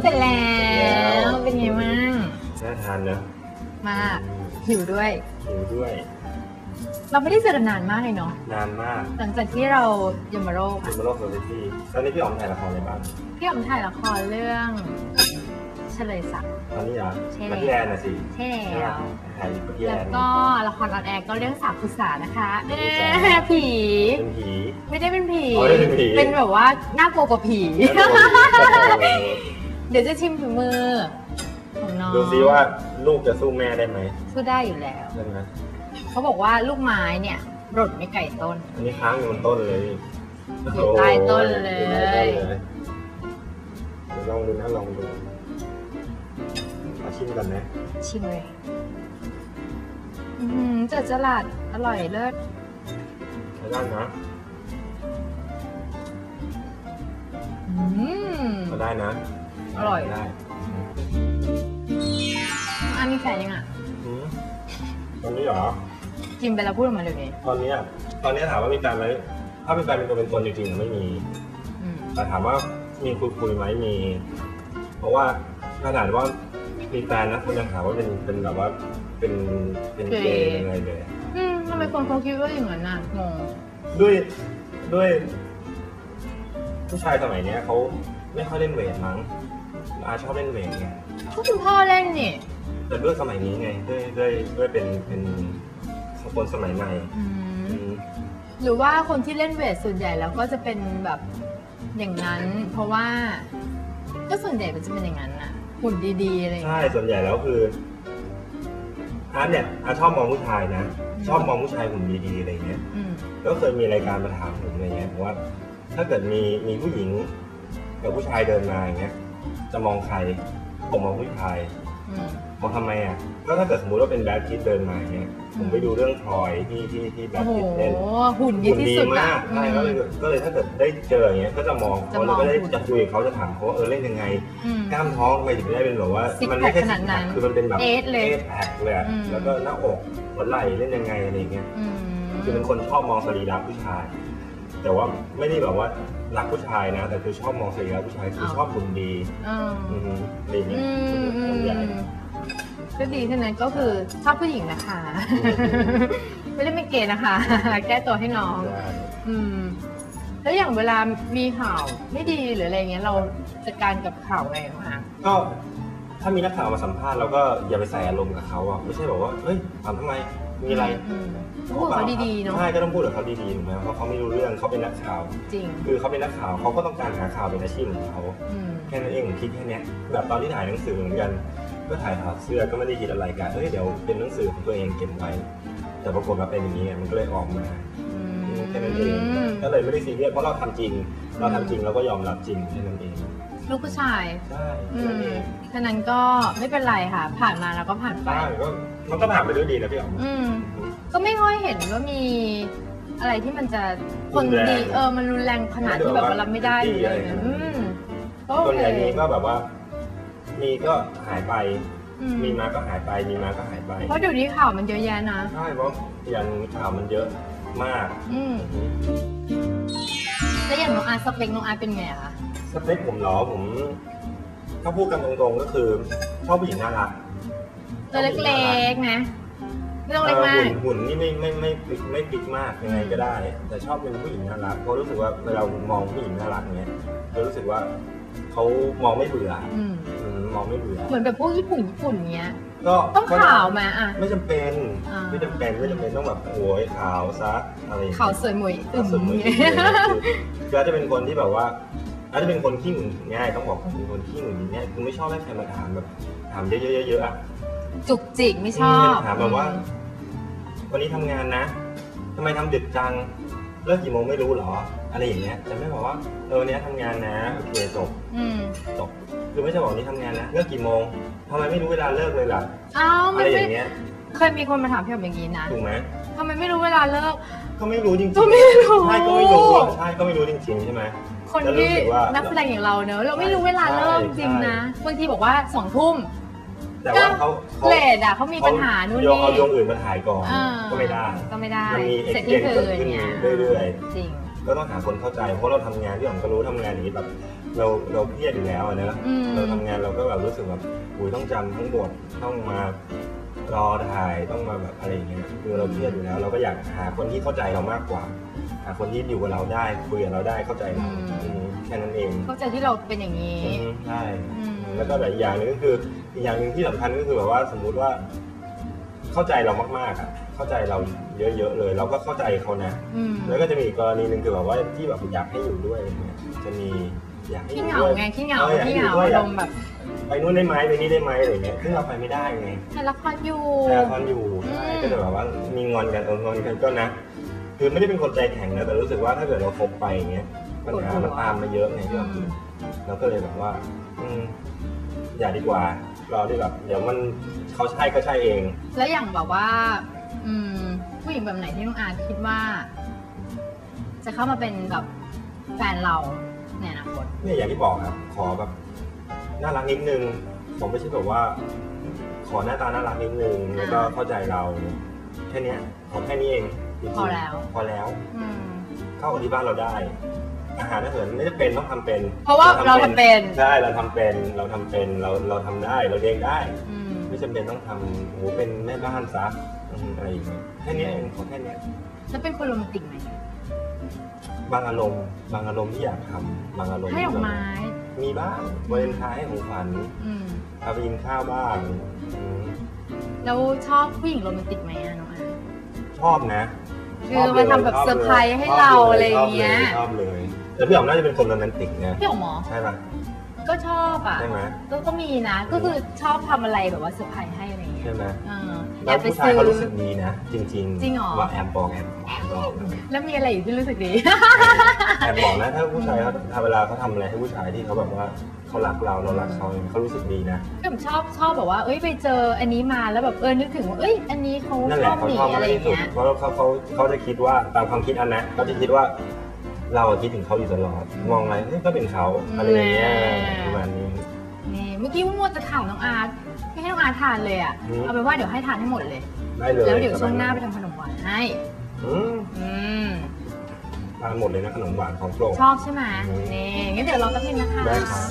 เสร็จแล้วเป็นไงบ้างน่าทานนะมากหิวด้วย หิวด้วย เราไม่ได้เจอกันนานมากเลยเนาะนานมาก หลังจากที่เรายมโรคดูมาโลกโซเซตี้ตอนนี้พี่อ๋อมถ่ายละครอะไรบ้างพี่อ๋อมถ่ายละครเรื่อง เฉลยศักดิ์ตอนนี้เหรอใช่มาที่แอนน่ะสิใช่ใช่แล้ปะวถ่ายมาที่แอแล้วนก็ละครออนแอร์ก็เรื่องสาวคุษานะคะเอ๊สาวคุษาะผี เป็นผี ไม่ได้เป็นผี อ๋อไม่ได้เป็นผี เป็นแบบว่าน่ากลัวกว่าผี เดี๋ยวจะชิมฝีมือของน้องดูซิว่าลูกจะสู้แม่ได้ไหมสู้ได้อยู่แล้วได้ไหมเขาบอกว่าลูกไม้เนี่ยหล่นไม่ไก่ต้น อันนี้ค้างอยู่บนต้นเลยอยู่ใต้ต้นเลยอยู่ใต้ต้นเลยเดี๋ยวลองดูนะลองดูเอา ชิมกันนะ ชิมเลยอืมเจิดจรัดอร่อยเลิศใช้ได้นะอืมใช้ได้นะอร่อย ได้อันมีแฟนยังอะ อืมตอนนี้เหรอ กินไปแล้วพูดออกมาเดี๋ยวนี้ตอนเนี้ยตอนเนี้ยถามว่ามีแฟนไหมถ้าเป็นแฟนเป็นตัวเป็นตนจริงๆอะไม่มี อืมแต่ถามว่ามีคุยคุยๆไหมมี เพราะว่าขนาดว่า มีแฟนนะคนยังหาว่าเป็นเป็นแบบว่าเป็นเป็นเกย์ยังไงเลยอืมทำไมคนเขาคิดว่าอย่างนั้นน่ะงงด้วยด้วย ผู้ชายสมัยเนี้ยเขาไม่ค่อยเล่นเวทมั้งอาชอบเล่นเวทไงก็คุณพ่อเล่นนี่แต่ด้วยสมัยนี้ไงด้วยด้วยด้วยเป็นเป็นคนสมัยใหม่อืมอืมหรือว่าคนที่เล่นเวทส่วนใหญ่แล้วก็จะเป็นแบบอย่างนั้น เพราะว่า ก็ส่วนใหญ่มันจะเป็นอย่างนั้นน่ะ หุ่นดีๆอะไรอย่างใช่เงี้ยส่วนใหญ่แล้วคืออาร์ตเนี่ยอาร์ตชอบมองผู้ชายนะ ชอบมองผู้ชายหุ่นดีๆอะไรเงี้ย อืมก็เคยมีรายการมาถามผมอะไรเงี้ยว่า ถ้าเกิดมีมีผู้หญิงกับผู้ชายเดินมาอย่างเงี้ย จะมองใครผมมองผู้ชาย อืม มองทำไมอะก็ถ้าเกิดสมมติว่าเป็นแบดคิดเดินมาอย่างเงี้ยผมไปดูเรื่องทรอยที่ที่ที่แบโอ้ดโหคิดเล่น หุ่นดีหุ่นที่ดีสุดมาอะกใช่ก็เลยก็เลยถ้าเกิดได้เจออย่างเงี้ย ก็จะมองจะเขามองแล้วก็ได้หุ่นจะคุยกับเขาจะถามเขาว่าเออเล่นยังไง อืม กล้ามท้องทำไมถึงได้เป็นแบบว่า Six มัไม่ใช่ pack ขนาดนั้นคือมันเป็นแบบเอสเลยแพ็คเลยอะอืม แล้วก็หน้าอกหัวไหล่เล่นยังไงอะไรเงี้ย อืม คือเป็นคนชอบมองสรีระผู้ชาย แต่ว่าไม่ได้แบบว่ารักผู้ชายนะ แต่คือชอบมองสรีระผู้ชายคือชอบหุ่นดีอืมอืมอะไรเงี้อืยมอืส่วนใหญ่ม ก็ดีเท่านั้นก็คือชอบผู้หญิงนะคะ ไม่ได้เป็นเกย์นะคะ แก้ตัวให้น้องได้อืม แล้วอย่างเวลามีข่าวไม่ดีหรืออะไรเงี้ยเราจัดการกับข่าวไงบ้างก็ถ้ามีนักข่าวมาสัมภาษณ์เราก็อย่าไปใส่อารมณ์กับเขาอะไม่ใช่แบบว่าเฮ้ยถามทำไมมีอะไรอืมพูดกับเขาดีๆเนาะใช่ก็ต้องพูดกับเขาดีๆถูกไหมเพราะเขาไม่รู้เรื่องเขาเป็นนักข่าวจริง คือเขาเป็นนักข่าวเขาก็ต้องการหาข่าวเป็นอาชีพของเขาอืมแค่นั้นเองผมคิดแค่เนี้ยแบบตอนที่ถ่ายหนังสือเหมือนกัน ก็ถ่ายถอดเสื้อก็ไม่ได้คิดอะไรกันเฮ้ยเดี๋ยวเป็นหนังสือของตัวเองเก็บไว้ แต่ปรากฏว่าเป็นอย่างนี้ไงมันก็เลยออกมาอืมแค่นั้นเองก็เลยไม่ได้ซีเรียสเพราะเราทำจริง เราทำจริงเราก็ยอมรับจริงแค่นั้นเองลูกผู้ชายใช่อืแค่นั้นมเองฉะนั้นก็ไม่เป็นไรค่ะ ผ่านมาแล้วก็ผ่านไปใช่ก็มันก็ผ่านไปด้วยดีนะพี่อ๋อมอืมก็ไม่ค่อยเห็นว่ามีอะไรที่มันจะคนรุนแรงดีเออมันรุนแรงขนาดที่แบบว่ารับไม่ได้หรืออะไรอย่างเงี้ยอืมก็โอส่วนเคใหญ่มีก็แบบว่า มีก็หายไป อืมมีมาก็หายไป มีมาก็หายไปเพราะเดี๋ยวนี้ข่าวมันเยอะแยะนะ ใช่เพราะอย่างข่าวมันเยอะมาก อืมแล้วอย่างน้องอาร์ตสเปคน้องอาร์ตเป็นไงอะคะสเปคผมเหรอผมถ้าพูดกันตรงๆก็คือชอบผู้หญิงน่ารักตัวเล็กๆนะไม่ต้องเล็กมาก หุ่นหุ่นนี่ไม่ไม่ไม่ไม่ไม่ปิดมากยังไงก็ได้ แต่ชอบเป็นผู้หญิงน่ารักเพราะรู้สึกว่าเวลามองผู้หญิงน่ารักเนี้ยเรารู้สึกว่าเขามองไม่เบื่อ อืมอื มมองไม่เบื่อเหมือนแบบพวกญี่ปุ่นญี่ปุ่นเงี้ย ก็ต้องก็ขาวมาอะ ไม่จำเป็นอ่า ไม่จำเป็นไม่จำเป็นต้องแบบโอ้ยขาวซะอะไรอย่งเงี้ย ขาวสวยหมวยอึมสมมติเงี้ย คืออาจจะเป็นคนที่แบบว่าอาจจะเป็นคนขี้หงุดหงิดง่ายต้องบอกว่าเป็นคนขี้หงุดหงิดง่ายคือไม่ชอบให้ใครมาถามแบบถามเยอะๆๆๆอะจุกจิกไม่ชอบถามแบบว่า วันนี้ทำงานนะทำไมทำดึกจังเลิกกี่โมงไม่รู้เหรอ อะไรอย่างเงี้ยจะไม่บอกว่าเออวันนี้ทำงานนะโอเคจบอืมจบคือไม่ใช่บอกวันนี้ทำงานนะเลิกกี่โมงทำไมไม่รู้เวลาเลิกเลยล่ะอ้าวอะมันไรอไม่ย่างเงี้ยเคยมีคนมาถามพี่แบบอย่างนี้นะถูกไหมทำไมไม่รู้เวลาเลิก ก็ไม่รู้จริงๆก็ไม่รู้ ใช่ก็ไม่รู้อะใช่ก็ไม่รู้จริงๆใช่ไหม คนแล้วรู้ที่สึกว่านักแสดงอย่างเราเนอะเราไม่รู้เวลาเลิกใช่ จริงๆนะใช่บางทีบอกว่าสองทุ่มแต่ว่าเขาเขาเลดอะเขามีปัญหานู่นโยงนี่เอาโยงอื่นมาถ่ายก่อนอ่า ก็ไม่ได้ก็ไม่ได้ มันมีเสร็จที่คืเกิดนขึ้นเนี่ย เรื่อยจริงๆ ก็ต้องหาคนเข้าใจ เพราะเราทำงานที่ผมก็รู้ทำงานอย่างนี้แบบ เราเราเครียดอยู่แล้วอะเนอะอืม เราทำงานเราก็แบบรู้สึกแบบอุ้ยต้องจำทั้งบทต้องมารอถ่ายต้องมาแบบอะไรอย่างเงี้ยคือเราเครียดอยู่แล้ว เราก็อยากหาคนที่เข้าใจเรามากกว่า หาคนที่อยู่กับเราได้คุยกับเราได้เข้าใจเราอืมแค่นั้นเองเข้าใจที่เราเป็นอย่างนี้ อืมใช่ อืม แล้วก็หลายอย่างหนึงก็คืออีกอย่างหนึ่งที่สำคัญก็คือแบบว่าสมมุติว่า เข้าใจเรามากๆอะ เข้าใจเราเยอะๆเลย เราก็เข้าใจเขานะ อืมแล้วก็จะมีอีกกรณีหนึ่งคือแบบว่าที่แบบอยากให้อยู่ด้วยอะไรเงี้ยจะมีอยากให้อขี้ยู่เหงาด้วย ไงขี้เหงาอออยกขี้ให้เหอยู่งาด้วย อารอยากมณ์แบบไปนู่นได้ไหมไปนี่ได้ไหมอะไรเงี้ยซึ่งเราไปไม่ได้ไง ถ่ายละครอยู่ แต่ละครอยู่ใช่อืม ก็จะแบบว่ามีงอนกันเอองอนกันก็นะ คือไม่ได้เป็นคนใจแข็งนะแต่รู้สึกว่าถ้าเกิดเราคบไปอย่างเงี้ยปัญหามันตามมาเยอะไงที่เราคิดเราก็เลยแบบว่า อืมอย่าดีกว่ารอดีกว่าเดี๋ยวมันเขาใช่ก็ใช่เอง แล้วอย่างแบบว่า อืม ผู้หญิงแบบไหนที่น้องอาร์ตคิดว่า จะเข้ามาเป็นแบบแฟนเราในอนาคตเนี่ยอย่างที่บอกครับ ขอแบบน่ารักนิดนึง ผมไม่ใช่แบบว่า ขอหน้าตาน่ารักนิดนึงแล้วก็เข้าใจเราแค่เนี้ยขอแค่นี้เองจริงๆพอแล้ว พอแล้ว อืม เข้ากับที่บ้านเราได้ อาหารอาหารไม่ได้เป็นต้องทำเป็นเพราะว่าเราทำเป็น ใช่เราทำเป็นเราทำเป็นเราเราทำได้เราเลี้ยงได้ อืมไม่ จำเป็นต้องทำโอ้โหเป็นแม่บ้านซะอืมอะไรอย่างเงี้ยแค่เนี้ยเองขอแค่เนี้ยแล้วเป็นคนโรแมนติกไหมบางอารมณ์บางอารมณ์ที่อยากทำบางอารมณ์ให้ดอกไม้มีบ้างวาเลนไทน์ให้ของขวัญอืมพาไปกินข้าวบ้างอืมแล้วชอบผู้หญิงโรแมนติกไหมอะน้องอาร์ตชอบนะคือชบลยมาทำแบบชลเซอร์ไพรส์ให้เราอะไรอย่างเงี้ยชอบเลยชอบเลยแต่พี่อ๋อมน่าจะเป็นคนโรแมนติกนะพี่อ๋อหมอใช่ปะ ก็ชอบอะใช่ไหมก็ก็มีนะ ก็คือชอบทำอะไรแบบว่าเซอร์ไพรส์ให้อะไรอย่างเงี้ยใช่ไหมเออแอแล้วบไปผู้ชายซื้อ เขารู้สึกดีนะ จริงจริงเหรอ ว่าแอบบอกแอบบอกแอบบอกแล้วมีอะไรอยู่ที่รู้สึกดี แอบบอกนะถ้าผู้ชายเขาถ้าเวลาเขาทำอะไรให้ผู้ชายที่เขาแบบว่าเขารักเราเรารักเขาเขารู้สึกดีนะ ก็แบบชอบชอบแบบว่า เอ้ยไปเจออันนี้มาแล้วแบบเออนึกถึงว่าเอ้ยอันนี้เขานั่นแหชอละบเขาหนีชอบอะมากไรอย่าที่งสุดเงี้ยเพราะเขาเขาเขาจะคิดว่าตามความคิดอันนะเขาจะคิดว่า เราคิดถึงเขาอยู่ตลอด มองอะไรเฮ้ยก็เป็นเขาอะไรอย่างเงี้ยประมาณนี้ นี่เมื่อกี้มัวจะถามน้องอาร์ตไม่ให้น้องอาร์ตทานเลยอะ อืม เอาเป็นว่าเดี๋ยวให้ทานให้หมดเลย ได้เลยแล้วเดี๋ยวช่วงหน้าไปทำขนมหวานให้ อืมอืม ทานหมดเลยนะขนมหวานของโปรดชอบใช่ไหมอืมนี่งั้นเดี๋ยวรอแป๊บนึงนะคะ ได้ครับ